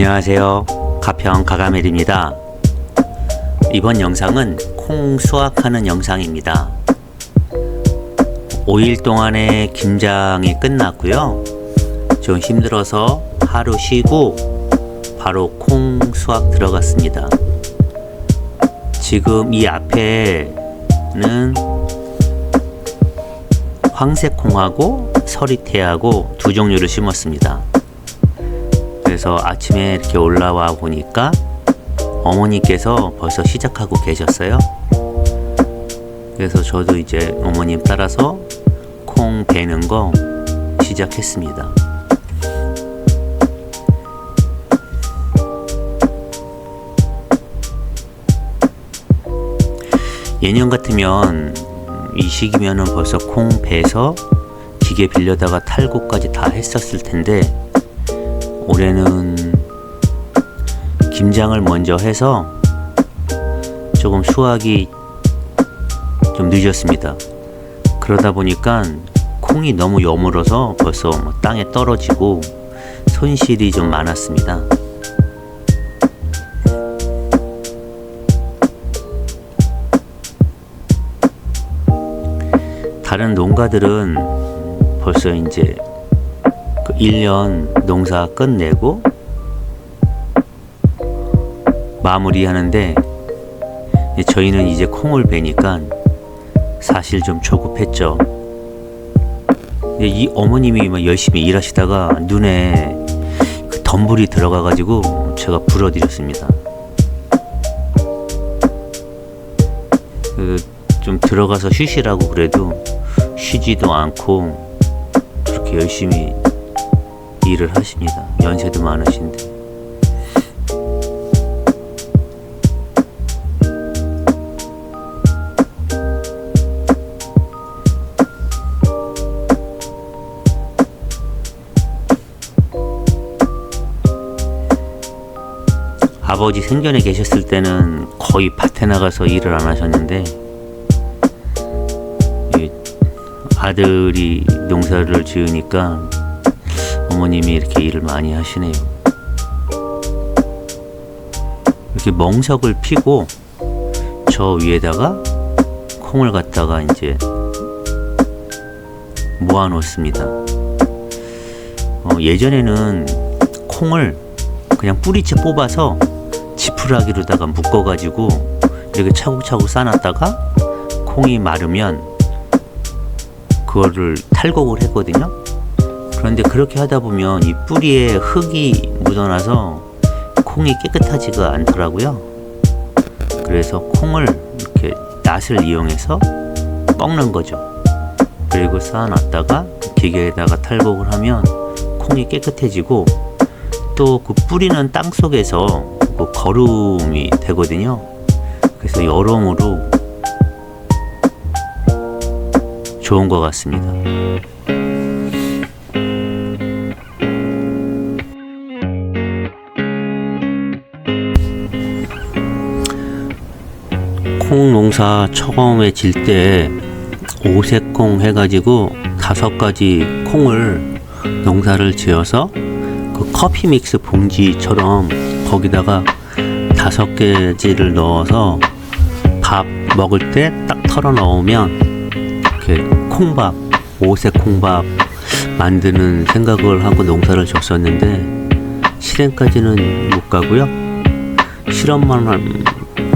안녕하세요. 가평 가가멜입니다. 이번 영상은 콩 수확하는 영상입니다. 5일 동안의 김장이 끝났고요. 좀 힘들어서 하루 쉬고 바로 콩 수확 들어갔습니다. 지금 이 앞에는 황색 콩하고 서리태하고 두 종류를 심었습니다. 그래서 아침에 이렇게 올라와 보니까 어머니께서 벌써 시작하고 계셨어요. 그래서 저도 이제 어머님 따라서 콩 베는 거 시작했습니다. 예년 같으면 이 시기면은 벌써 콩 베서 기계 빌려다가 탈곡까지 다 했었을 텐데 올해는 김장을 먼저 해서 조금 수확이 좀 늦었습니다. 그러다 보니까 콩이 너무 여물어서 벌써 뭐 땅에 떨어지고 손실이 좀 많았습니다. 다른 농가들은 벌써 이제 그 1년 농사 끝내고 마무리하는데 저희는 이제 콩을 베니까 사실 좀 조급했죠. 이 어머님이 막 열심히 일하시다가 눈에 그 덤불이 들어가가지고 제가 불어드렸습니다. 그 좀 들어가서 쉬시라고 그래도 쉬지도 않고 그렇게 열심히 일을 하십니다. 연세도 많으신데. 아버지 생전에 계셨을 때는 거의 밭에 나가서 일을 안 하셨는데 이 아들이 농사를 지으니까 어머님이 이렇게 일을 많이 하시네요. 이렇게 멍석을 피고 저 위에다가 콩을 갖다가 이제 모아 놓습니다. 어, 예전에는 콩을 그냥 뿌리채 뽑아서 지푸라기로다가 묶어가지고 이렇게 차곡차곡 쌓아놨다가 콩이 마르면 그거를 탈곡을 했거든요. 그런데 그렇게 하다 보면 이 뿌리에 흙이 묻어나서 콩이 깨끗하지가 않더라고요. 그래서 콩을 이렇게 낫을 이용해서 꺾는 거죠. 그리고 쌓아놨다가 기계에다가 탈곡을 하면 콩이 깨끗해지고 또 그 뿌리는 땅 속에서 그 거름이 되거든요. 그래서 여름으로 좋은 것 같습니다. 콩 농사 처음에 질 때 오색콩 해가지고 다섯 가지 콩을 농사를 지어서 그 커피 믹스 봉지처럼 거기다가 다섯 개지를 넣어서 밥 먹을 때 딱 털어 넣으면 이렇게 콩밥 오색 콩밥 만드는 생각을 하고 농사를 졌었는데 실행까지는 못 가고요. 실험만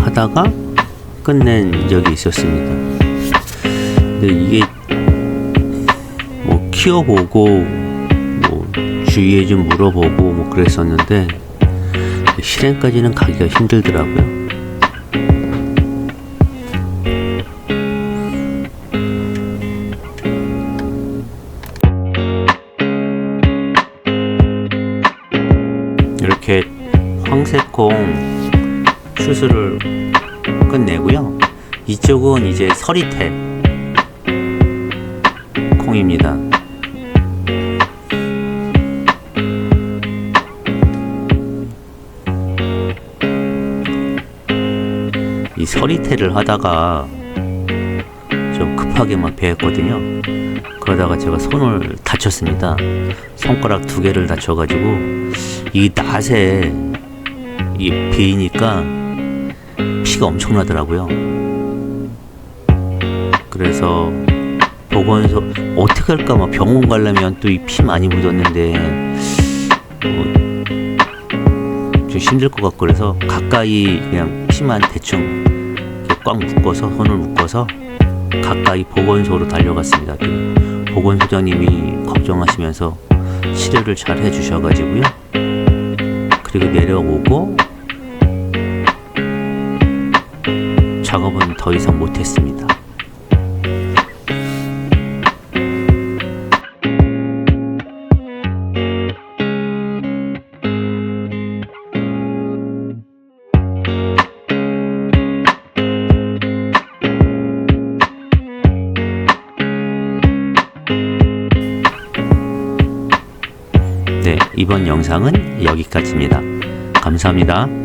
하다가 끝낸 적이 있었습니다. 근데 이게 뭐 키워보고 뭐 주위에 좀 물어보고 뭐 그랬었는데 실행까지는 가기가 힘들더라고요. 이렇게 황새콩 수술을 끝내고요. 이쪽은 이제 서리태 콩입니다. 이 서리태를 하다가 좀 급하게 막 배웠거든요. 그러다가 제가 손을 다쳤습니다. 손가락 두 개를 다쳐가지고 이 낫에 이 베이니까 피가 엄청나더라고요. 그래서 보건소 어떻게 할까 막 병원 가려면 또 이 피 많이 묻었는데 어, 좀 힘들 것 같고 그래서 가까이 그냥 피만 대충 꽉 묶어서 손을 묶어서 가까이 보건소로 달려갔습니다. 그 보건소장님이 걱정하시면서 치료를 잘 해주셔가지고요. 그리고 내려오고 작업은 더 이상 못했습니다. 네, 이번 영상은 여기까지입니다. 감사합니다.